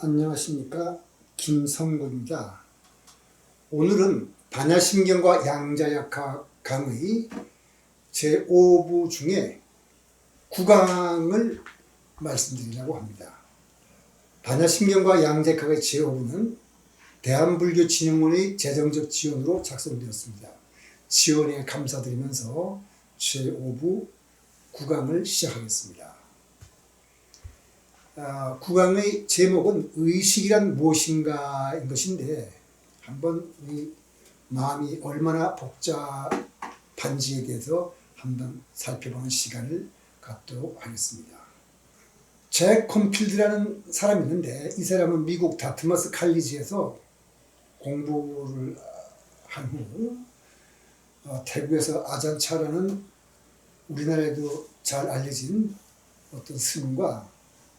안녕하십니까 김성근입니다. 오늘은 반야신경과 양자역학 강의 제5부 중에 9강을 말씀드리려고 합니다. 반야신경과 양자역학의 제5부는 대한불교 진흥원의 재정적 지원으로 작성되었습니다. 지원에 감사드리면서 제5부 9강을 시작하겠습니다. 아, 구강의 제목은 의식이란 무엇인가인 것인데 한번 이 마음이 얼마나 복잡한지에 대해서 한번 살펴보는 시간을 갖도록 하겠습니다. 잭 콤필드라는 사람이 있는데 이 사람은 미국 다트머스 칼리지에서 공부를 한후 어, 태국에서 아잔차라는 우리나라에도 잘 알려진 어떤 스님과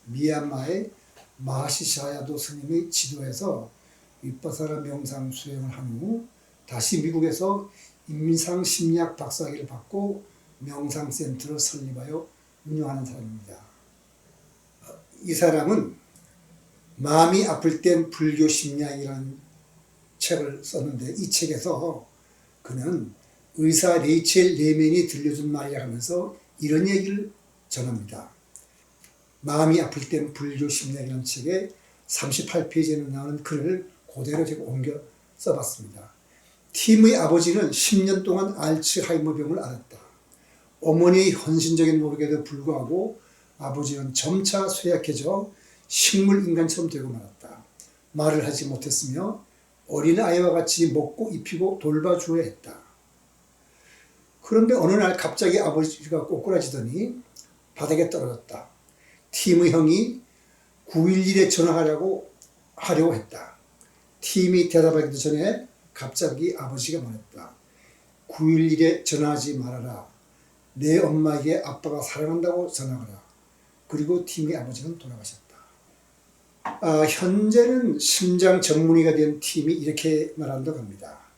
미얀마의 마시샤야도 스님의 지도에서 윗바사라 명상 수행을 한 후 다시 미국에서 인민상 심리학 박사학위를 받고 명상센터를 설립하여 운영하는 사람입니다. 이 사람은 마음이 아플 땐 불교 심리학이라는 책을 썼는데 이 책에서 그는 의사 레이첼 레멘이 들려준 말이라 하면서 이런 얘기를 전합니다. 마음이 아플 땐 불교 심리학이라는 책에 38페이지에 나오는 글을 그대로 제가 옮겨 써봤습니다. 팀의 아버지는 10년 동안 알츠하이머 병을 앓았다. 어머니의 헌신적인 노력에도 불구하고 아버지는 점차 쇠약해져 식물 인간처럼 되고 말았다. 말을 하지 못했으며 어린 아이와 같이 먹고 입히고 돌봐주어야 했다. 그런데 어느 날 갑자기 아버지가 꼬꾸라지더니 바닥에 떨어졌다. 팀의 형이 911에 전화하려고 하려고 했다. 팀이 대답하기도 전에 갑자기 아버지가 말했다. 911에 전화하지 말아라. 내 엄마에게 아빠가 사랑한다고 전화하라. 그리고 팀의 아버지는 돌아가셨다. 아, 현재는 심장 전문의가 된 팀이 이렇게 말한다고 합니다.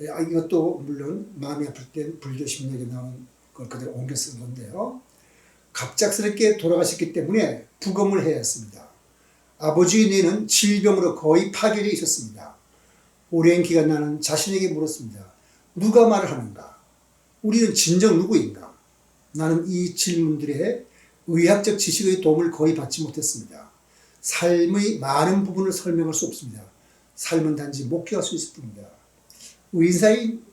예, 아, 이것도 물론 마음이 아플 땐 불교 심리학에 나온 걸 그대로 옮겨 쓴 건데요. 갑작스럽게 돌아가셨기 때문에 부검을 해야 했습니다. 아버지의 뇌는 질병으로 거의 파괴되어 있었습니다. 오랜 기간 나는 자신에게 물었습니다. 누가 말을 하는가? 우리는 진정 누구인가? 나는 이 질문들에 의학적 지식의 도움을 거의 받지 못했습니다. 삶의 많은 부분을 설명할 수 없습니다. 삶은 단지 목격할 수 있을 뿐입니다. 의사인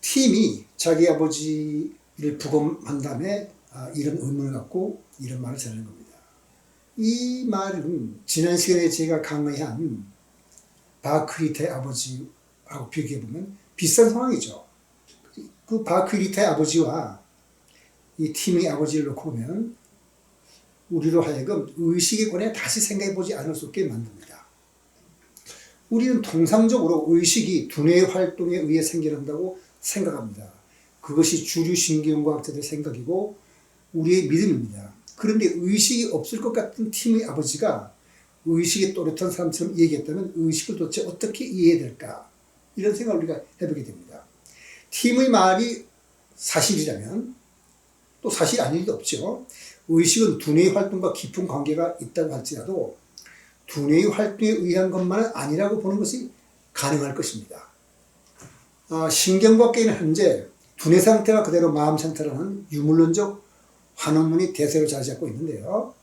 팀이 자기 아버지를 부검한 다음에 아, 이런 의문을 갖고 이런 말을 전하는 겁니다. 이 말은 지난 시간에 제가 강의한 바크리테의 아버지하고 비교해보면 비슷한 상황이죠. 그 바크리테의 아버지와 이 팀의 아버지를 놓고 보면 우리로 하여금 의식에 관해 다시 생각해보지 않을 수 없게 만듭니다. 우리는 통상적으로 의식이 두뇌의 활동에 의해 생겨난다고 생각합니다. 그것이 주류 신경과학자들의 생각이고 우리의 믿음입니다. 그런데 의식이 없을 것 같은 팀의 아버지가 의식이 또렷한 사람처럼 얘기했다면 의식을 도대체 어떻게 이해해야 될까? 이런 생각을 우리가 해보게 됩니다. 팀의 말이 사실이라면 또 사실 아닐 리도 없죠. 의식은 두뇌의 활동과 깊은 관계가 있다고 할지라도 두뇌의 활동에 의한 것만은 아니라고 보는 것이 가능할 것입니다. 아, 신경과학계는 현재 두뇌 상태가 그대로 마음 상태라는 유물론적 환원문이 대세로 자리 잡고 있는데요.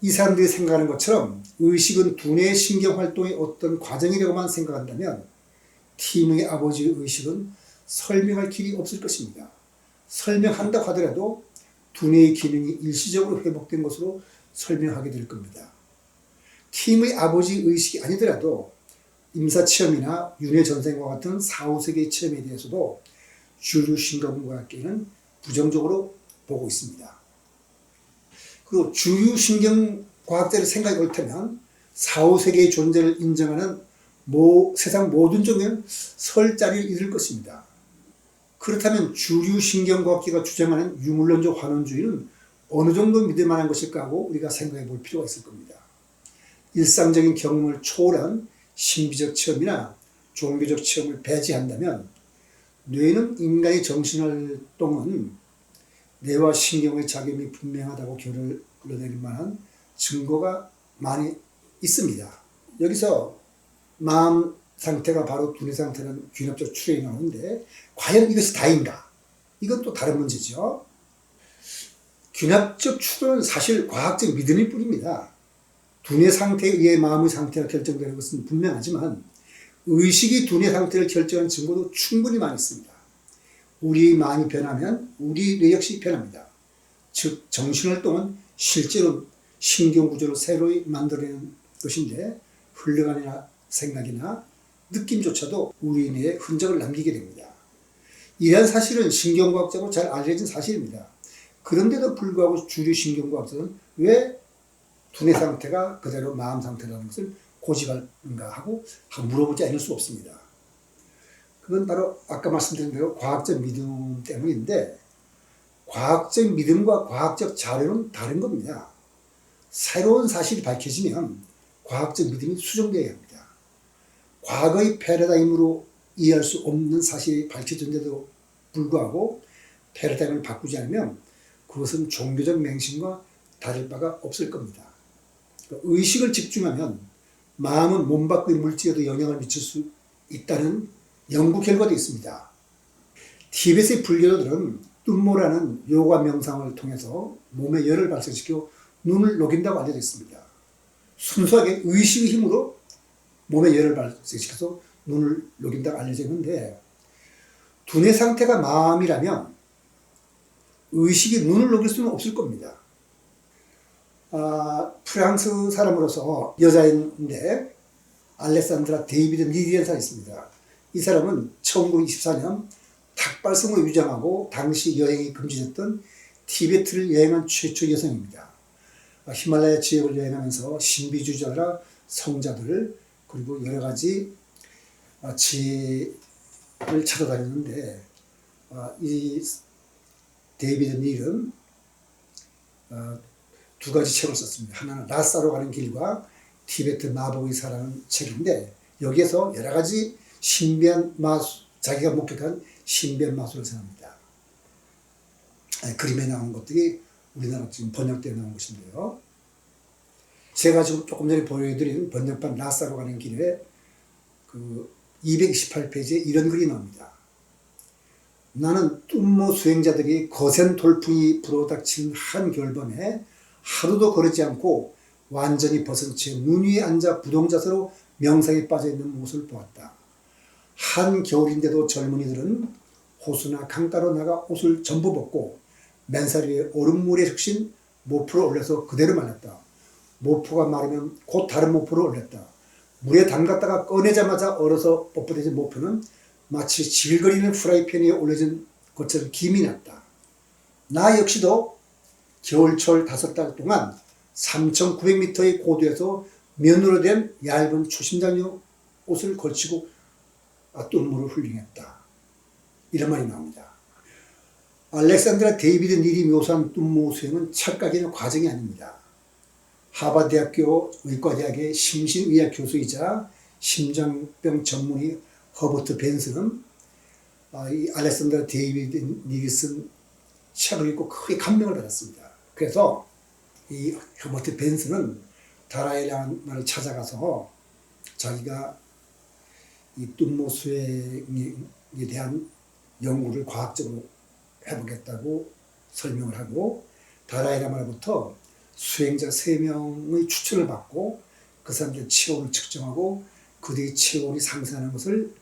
이 사람들이 생각하는 것처럼 의식은 두뇌 신경 활동의 어떤 과정이라고만 생각한다면 팀의 아버지의 의식은 설명할 길이 없을 것입니다. 설명한다 하더라도 두뇌의 기능이 일시적으로 회복된 것으로 설명하게 될 겁니다. 팀의 아버지 의식이 아니더라도 임사체험이나 윤회전생과 같은 4, 5세기의 체험에 대해서도 주류 신경과 학계는 부정적으로 보고 있습니다. 그리고 주류 신경과학자의 생각이 옳다면 4, 5세기의 존재를 인정하는 모, 세상 모든 종교는 설 자리를 잃을 것입니다. 그렇다면 주류 신경과학계가 주장하는 유물론적 환원주의는 어느 정도 믿을 만한 것일까 하고 우리가 생각해 볼 필요가 있을 겁니다. 일상적인 경험을 초월한 신비적 체험이나 종교적 체험을 배제한다면 뇌는 인간의 정신활동은 뇌와 신경의 작용이 분명하다고 결론을 내릴 만한 증거가 많이 있습니다. 여기서 마음 상태가 바로 두뇌 상태는 귀납적 출현이 나오는데 과연 이것이 다인가? 이건 또 다른 문제죠. 귀납적 출현은 사실 과학적 믿음일 뿐입니다. 두뇌 상태에 의해 마음의 상태가 결정되는 것은 분명하지만 의식이 두뇌 상태를 결정하는 증거도 충분히 많이 있습니다. 우리 마음이 변하면 우리 뇌 역시 변합니다. 즉 정신활동은 실제로 신경구조를 새로이 만들어내는 것인데 흘러가는 생각이나 느낌조차도 우리 뇌에 흔적을 남기게 됩니다. 이러한 사실은 신경과학적으로 잘 알려진 사실입니다. 그런데도 불구하고 주류 신경과학자는 왜 두뇌 상태가 그대로 마음 상태라는 것을 고집하는가 하고 물어보지 않을 수 없습니다. 그건 바로 아까 말씀드린 대로 과학적 믿음 때문인데 과학적 믿음과 과학적 자료는 다른 겁니다. 새로운 사실이 밝혀지면 과학적 믿음이 수정되어야 합니다. 과거의 패러다임으로 이해할 수 없는 사실이 밝혀졌는데도 불구하고 패러다임을 바꾸지 않으면 그것은 종교적 맹신과 다를 바가 없을 겁니다. 그러니까 의식을 집중하면 마음은 몸 밖의 물질에도 영향을 미칠 수 있다는 연구 결과도 있습니다. 티베트의 불교도들은 뚱모라는 요가 명상을 통해서 몸에 열을 발생시켜 눈을 녹인다고 알려져 있습니다. 순수하게 의식의 힘으로 몸에 열을 발생시켜서 눈을 녹인다고 알려져 있는데 두뇌 상태가 마음이라면 의식이 눈을 녹일 수는 없을 겁니다. 아, 프랑스 사람으로서 여자인데 알레산드라 데이비드 사람이 있습니다. 이 사람은 1924년 닭발성을 유장하고 당시 여행이 금지됐던 티베트를 여행한 최초 여성입니다. 아, 히말라야 지역을 여행하면서 신비주의자라 성자들 그리고 여러 가지 아, 지혜를 찾아다녔는데 아, 이 데이비드 닐은 두 가지 책을 썼습니다. 하나는 라사로 가는 길과 티베트 마법의 사라는 책인데 여기에서 여러 가지 신비한 마술, 자기가 목격한 신비한 마술을 생각합니다. 그림에 나온 것들이 우리나라 지금 번역되어 나온 것인데요. 제가 지금 조금 전에 보여드린 번역판 라사로 가는 길에 그 228페이지에 이런 글이 나옵니다. 나는 뚱모 수행자들이 거센 돌풍이 불어닥친 한 겨울밤에 하루도 걸지 않고 완전히 벗은 채눈 위에 앉아 부동자세로 명상에 빠져 있는 모습을 보았다. 한 겨울인데도 젊은이들은 호수나 강가로 나가 옷을 전부 벗고 맨살 위에 얼음물에 적신 모프를 올려서 그대로 말렸다. 모프가 마르면 곧 다른 모프를 올렸다. 물에 담갔다가 꺼내자마자 얼어서 뻣뻣해진 모프는 마치 질거리는 프라이팬 위에 올려진 것처럼 김이 났다. 나 역시도 겨울철 다섯 달 동안 3,900m의 고도에서 면으로 된 얇은 초심장용 옷을 걸치고 뚠물을 훌륭했다. 이런 말이 나옵니다. 알렉산드라 데이비드 닐이 묘사한 뚠모 수행은 착각이나 과정이 아닙니다. 하버드대학교 의과대학의 심신의학 교수이자 심장병 전문의 허버트 벤슨은 아, 이 알렉산드라 데이비드 닐이 쓴 책을 읽고 크게 감명을 받았습니다. 그래서 이 허버트 벤슨은 다라이라만을 찾아가서 자기가 이 뚱모 수행에 대한 연구를 과학적으로 해보겠다고 설명을 하고 다라이라마로부터 수행자 3명의 추천을 받고 그 사람들 체온을 측정하고 그들의 체온이 상승하는 것을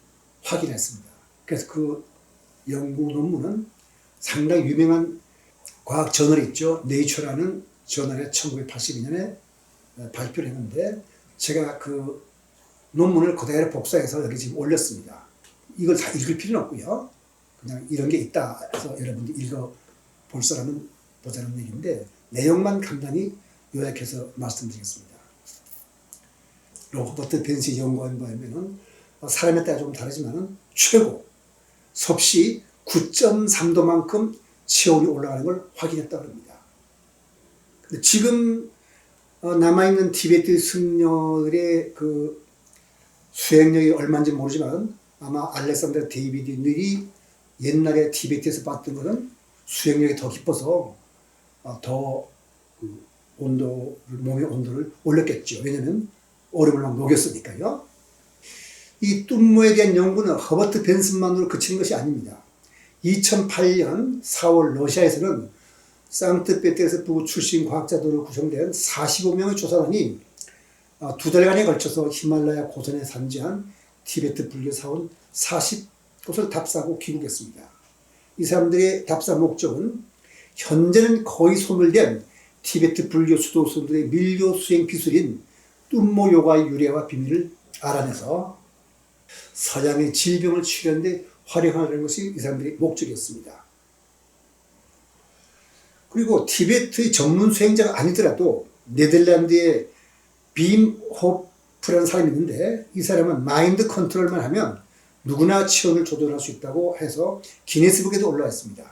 확인했습니다. 그래서 그 연구 논문은 상당히 유명한 과학 저널이 있죠. 네이처라는 저널에 1982년에 발표를 했는데 제가 그 논문을 그대로 복사해서 여기 지금 올렸습니다. 이걸 다 읽을 필요는 없고요. 그냥 이런 게 있다 해서 여러분들 읽어 볼 사람은 보자는 얘기인데 내용만 간단히 요약해서 말씀드리겠습니다. 로버트 벤시 연구원 보면은 사람에 따라 좀 다르지만은 최고 섭씨 9.3도만큼 체온이 올라가는 걸 확인했다고 합니다. 지금 어, 남아있는 티베트 승려들의 그 수행력이 얼마인지 모르지만 아마 알렉산더 데이비드 늘이 옛날에 티베트에서 봤던 것은 수행력이 더 깊어서 어, 더그 온도를 몸의 온도를 올렸겠죠. 왜냐하면 얼음을 막 녹였으니까요. 이 뚱모에 대한 연구는 허버트 벤슨만으로 그치는 것이 아닙니다. 2008년 4월 러시아에서는 상트페테르스부르크 출신 과학자들로 구성된 45명의 조사단이 어, 두 달간에 걸쳐서 히말라야 고선에 산지한 티베트 불교 사원 40곳을 답사하고 귀국했습니다. 이 사람들의 답사 목적은 현재는 거의 소멸된 티베트 불교 수도승들의 밀교 수행 기술인 뚱모 요가의 유래와 비밀을 알아내서 서양의 질병을 치료하는데 활용하는 것이 이 사람들의 목적이었습니다. 그리고 티베트의 전문 수행자가 아니더라도 네덜란드의 빔 호프라는 사람이 있는데 이 사람은 마인드 컨트롤만 하면 누구나 체온을 조절할 수 있다고 해서 기네스북에도 올라와 있습니다.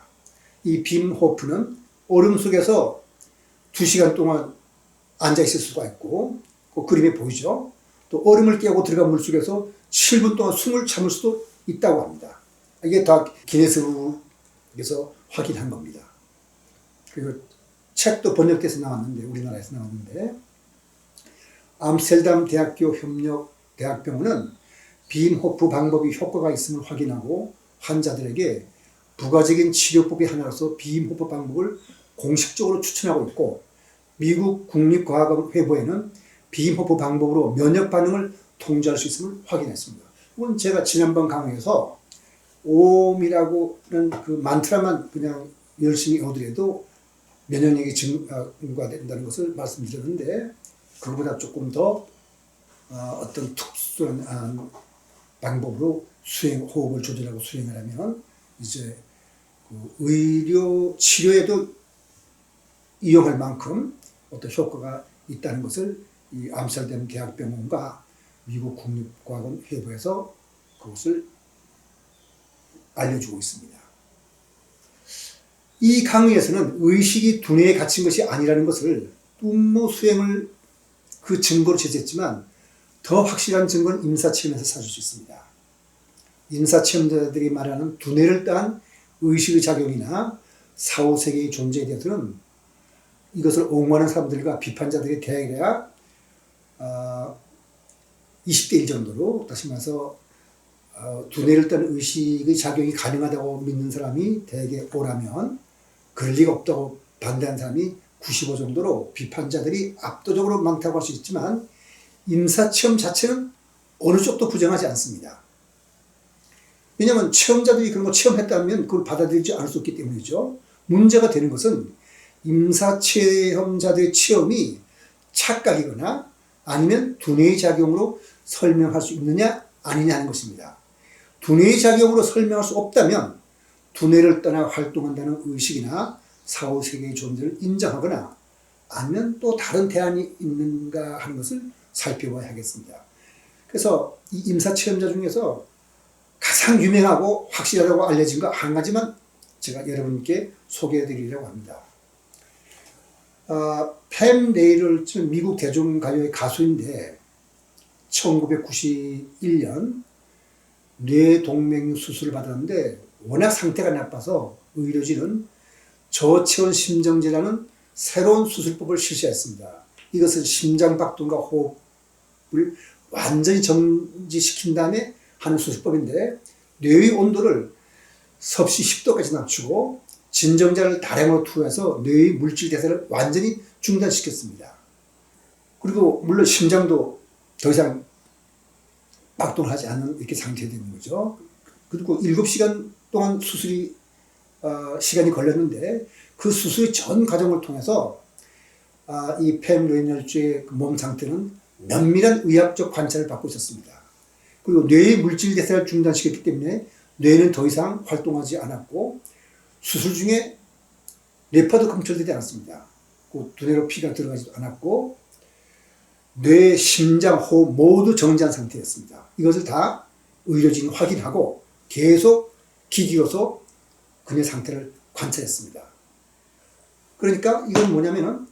이 빔 호프는 얼음 속에서 두 시간 동안 앉아 있을 수가 있고 그 그림에 보이죠. 또 얼음을 깨고 들어간 물 속에서 7분 동안 숨을 참을 수도 있다고 합니다. 이게 다 기네스북에서 확인한 겁니다. 그리고 책도 번역돼서 나왔는데 우리나라에서 나왔는데 암스테르담 대학교 협력 대학병원은 빔호프 방법이 효과가 있음을 확인하고 환자들에게 부가적인 치료법의 하나로서 빔호프 방법을 공식적으로 추천하고 있고 미국 국립과학회보에는 빔호프 방법으로 면역 반응을 통제할 수 있음을 확인했습니다. 이건 제가 지난번 강의에서 오음이라고는 그 만트라만 그냥 열심히 얻으려도 면역력이 증가된다는 것을 말씀드렸는데 그보다 조금 더 어, 어떤 특수한 아, 방법으로 수행 호흡을 조절하고 수행을 하면 이제 그 의료 치료에도 이용할 만큼 어떤 효과가 있다는 것을 이 암스테르담 대학병원과 미국 국립과학원 회부에서 그것을 알려주고 있습니다. 이 강의에서는 의식이 두뇌에 갇힌 것이 아니라는 것을 뚱모 수행을 그 증거로 제시했지만 더 확실한 증거는 임사체험에서 찾을 수 있습니다. 임사체험자들이 말하는 두뇌를 따한 의식의 작용이나 사후세계의 존재에 대해서는 이것을 옹호하는 사람들과 비판자들이 대략 어, 20대 1 정도로 다시 말해서 어, 두뇌를 딴 의식의 작용이 가능하다고 믿는 사람이 대개 오라면 그럴 리가 없다고 반대하는 사람이 95 정도로 비판자들이 압도적으로 많다고 할 수 있지만 임사체험 자체는 어느 쪽도 부정하지 않습니다. 왜냐하면 체험자들이 그런 거 체험했다면 그걸 받아들이지 않을 수 없기 때문이죠. 문제가 되는 것은 임사체험자들의 체험이 착각이거나 아니면 두뇌의 작용으로 설명할 수 있느냐 아니냐 하는 것입니다. 두뇌의 작용으로 설명할 수 없다면 두뇌를 떠나 활동한다는 의식이나 사후세계의 존재를 인정하거나 아니면 또 다른 대안이 있는가 하는 것을 살펴봐야 하겠습니다. 그래서 이 임사체험자 중에서 가장 유명하고 확실하다고 알려진 거 한 가지만 제가 여러분께 소개해 드리려고 합니다. 어, 팸 레이를 미국 대중가요의 가수인데 1991년 뇌동맥류 수술을 받았는데 워낙 상태가 나빠서 의료진은 저체온 심정제라는 새로운 수술법을 실시했습니다. 이것은 심장박동과 호흡을 완전히 정지시킨 다음에 하는 수술법인데 뇌의 온도를 섭씨 10도까지 낮추고 진정자를 다량으로 투여해서 뇌의 물질 대사를 완전히 중단시켰습니다. 그리고 물론 심장도 더 이상 박동을 하지 않는 이렇게 상태가 되는 거죠. 그리고 7시간 동안 수술이 어, 시간이 걸렸는데 그 수술의 전 과정을 통해서 아, 이 팸로이널주의 그몸 상태는 면밀한 의학적 관찰을 받고 있었습니다. 그리고 뇌의 물질 대사를 중단시켰기 때문에 뇌는 더 이상 활동하지 않았고 수술 중에 뇌파도 검출되지 않았습니다. 그 두뇌로 피가 들어가지도 않았고 뇌, 심장, 호흡 모두 정지한 상태였습니다. 이것을 다 의료진이 확인하고 계속 기기로서 그의 상태를 관찰했습니다. 그러니까 이건 뭐냐면은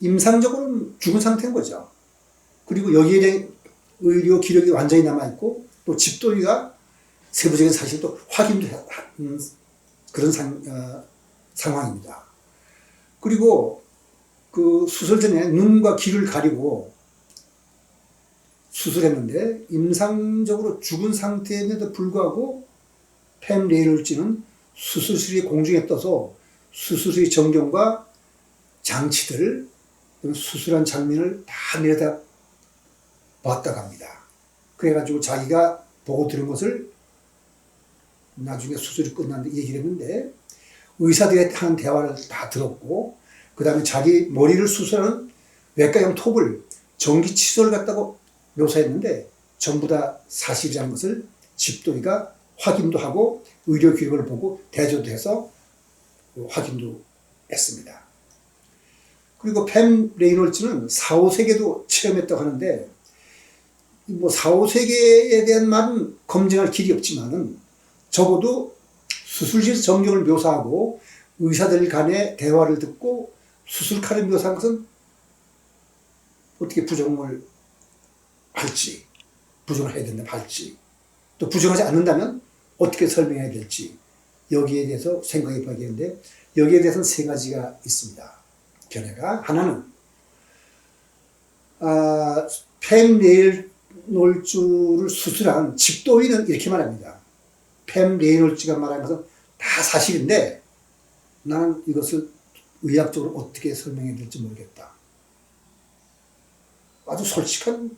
임상적으로는 죽은 상태인 거죠. 그리고 여기에 대한 의료 기록이 완전히 남아있고 또 집도리가 세부적인 사실도 확인도 한 그런 상, 어, 상황입니다. 그리고 그 수술 전에 눈과 귀를 가리고 수술했는데 임상적으로 죽은 상태임에도 불구하고 펜 레이놀즈는 수술실이 공중에 떠서 수술실 전경과 장치들 수술한 장면을 다 내려다 봤다고 합니다. 그래가지고 자기가 보고 들은 것을 나중에 수술이 끝났는데 얘기를 했는데 의사들이 하는 대화를 다 들었고 그 다음에 자기 머리를 수술하는 외과용 톱을 전기 칫솔 같다고 묘사했는데 전부 다 사실이라는 것을 집도이가 확인도 하고 의료 기록을 보고 대조도 해서 확인도 했습니다. 그리고 팸 레이놀즈는 4, 5세계도 체험했다고 하는데 뭐 4, 5세계에 대한 말은 검증할 길이 없지만은 적어도 수술실 전경을 묘사하고 의사들 간의 대화를 듣고 수술칼을 묘사한 것은 어떻게 부정을 할지, 부정을 해야 된다 할지, 또 부정하지 않는다면 어떻게 설명해야 될지 여기에 대해서 생각해 봐야겠는데 여기에 대해서는 세 가지가 있습니다. 견해가 하나는 아, 팸 레이놀즈를 수술한 집도인은 이렇게 말합니다. 팸 레이놀즈가 말하는 것은 다 사실인데 나는 이것을 의학적으로 어떻게 설명해야 될지 모르겠다. 아주 솔직한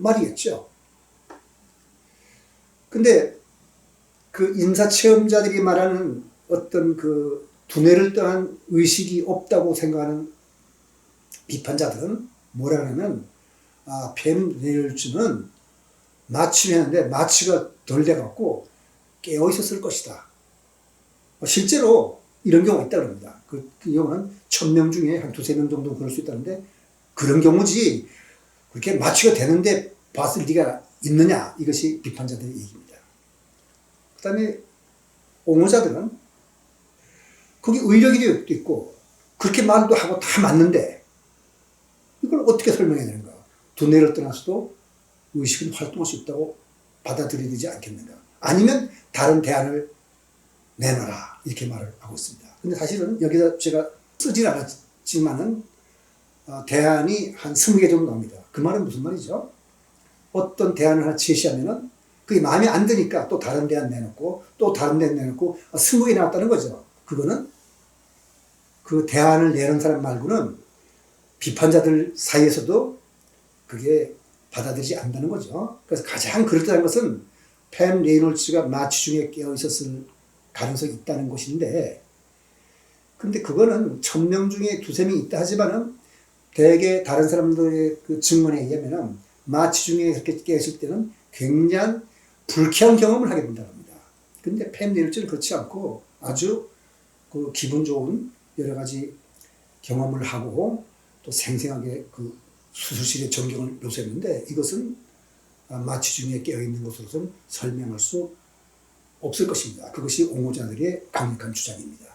말이겠죠. 근데 그 인사체험자들이 말하는 어떤 그 두뇌를 떠난 의식이 없다고 생각하는 비판자들은 뭐라 하냐면 아, 뱀 레일즈는 마취를 했는데 마취가 덜 돼갖고 깨어 있었을 것이다. 실제로 이런 경우가 있다 그럽니다. 그, 그 경우는 천 명 중에 한 두세 명 정도 그럴 수 있다는데 그런 경우지 그렇게 마취가 되는데 봤을 리가 있느냐 이것이 비판자들의 얘기입니다. 그 다음에 옹호자들은 거기 의료기도 있고 그렇게 말도 하고 다 맞는데 이걸 어떻게 설명해야 되는가? 두뇌를 떠나서도 의식은 활동할 수 있다고 받아들여야 되지 않겠는가? 아니면 다른 대안을 내놔라 이렇게 말을 하고 있습니다. 근데 사실은 여기다 제가 쓰진 않았지만은 어, 대안이 한 20개 정도 나옵니다. 그 말은 무슨 말이죠? 어떤 대안을 하나 제시하면은 그게 마음에 안 드니까 또 다른 대안 내놓고 또 다른 대안 내놓고 20개 나왔다는 거죠. 그거는 그 대안을 내는 사람 말고는 비판자들 사이에서도 그게 받아들이지 않는다는 거죠. 그래서 가장 그럴듯한 것은 팸 레이놀즈가 마취 중에 깨어 있었을 가능성이 있다는 것인데, 근데 그거는 천 명 중에 두세 명 있다 하지만은 대개 다른 사람들의 그 증언에 의하면은 마취 중에 그렇게 깨었을 때는 굉장히 불쾌한 경험을 하게 된다고 합니다. 근데 팸 레이놀즈는 그렇지 않고 아주 그 기분 좋은 여러 가지 경험을 하고 또 생생하게 그 수술실의 전경을 묘사했는데 이것은 마취 중에 깨어있는 것으로서는 설명할 수 없을 것입니다. 그것이 옹호자들의 강력한 주장입니다.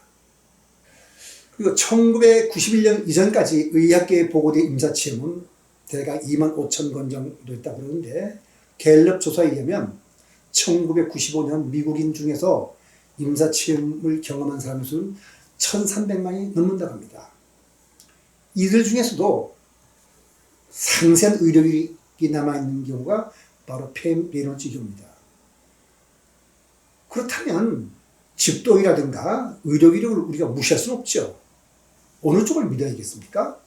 그리고 1991년 이전까지 의학계에 보고된 임사체험은 대략 2만 5천 건 정도 있다고 그러는데 갤럽 조사에 의하면 1995년 미국인 중에서 임사체험을 경험한 사람 수는 1,300만이 넘는다고 합니다. 이들 중에서도 상세한 의료기록이 남아있는 경우가 바로 팸 레노즈 경우입니다. 그렇다면 집도이라든가 의료기록을 우리가 무시할 수는 없죠. 어느 쪽을 믿어야겠습니까?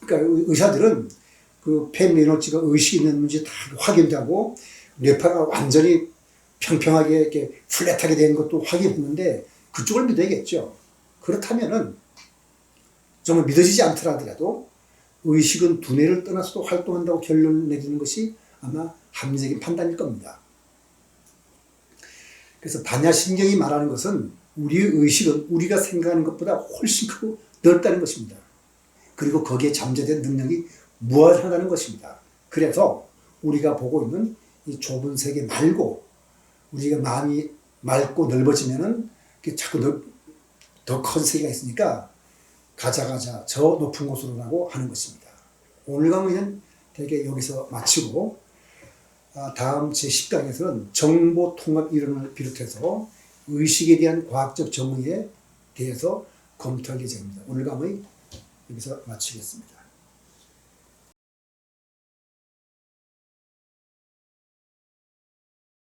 그러니까 의사들은 그팸 레노즈가 의식이 있는지 다 확인하고 뇌파가 완전히 평평하게 이렇게 플랫하게 된 것도 확인했는데 그쪽을 믿어야겠죠. 그렇다면은 정말 믿어지지 않더라도 의식은 두뇌를 떠나서도 활동한다고 결론 내리는 것이 아마 합리적인 판단일 겁니다. 그래서 반야신경이 말하는 것은 우리의 의식은 우리가 생각하는 것보다 훨씬 크고 넓다는 것입니다. 그리고 거기에 잠재된 능력이 무한하다는 것입니다. 그래서 우리가 보고 있는 이 좁은 세계 말고 우리가 마음이 맑고 넓어지면은 자꾸 더큰 세계가 있으니까 가자 가자 저 높은 곳으로 가고 하는 것입니다. 오늘 강의는 대개 여기서 마치고 아, 다음 제10강에서는 정보 통합 이론을 비롯해서 의식에 대한 과학적 정의에 대해서 검토할 예정입니다. 오늘 강의 여기서 마치겠습니다.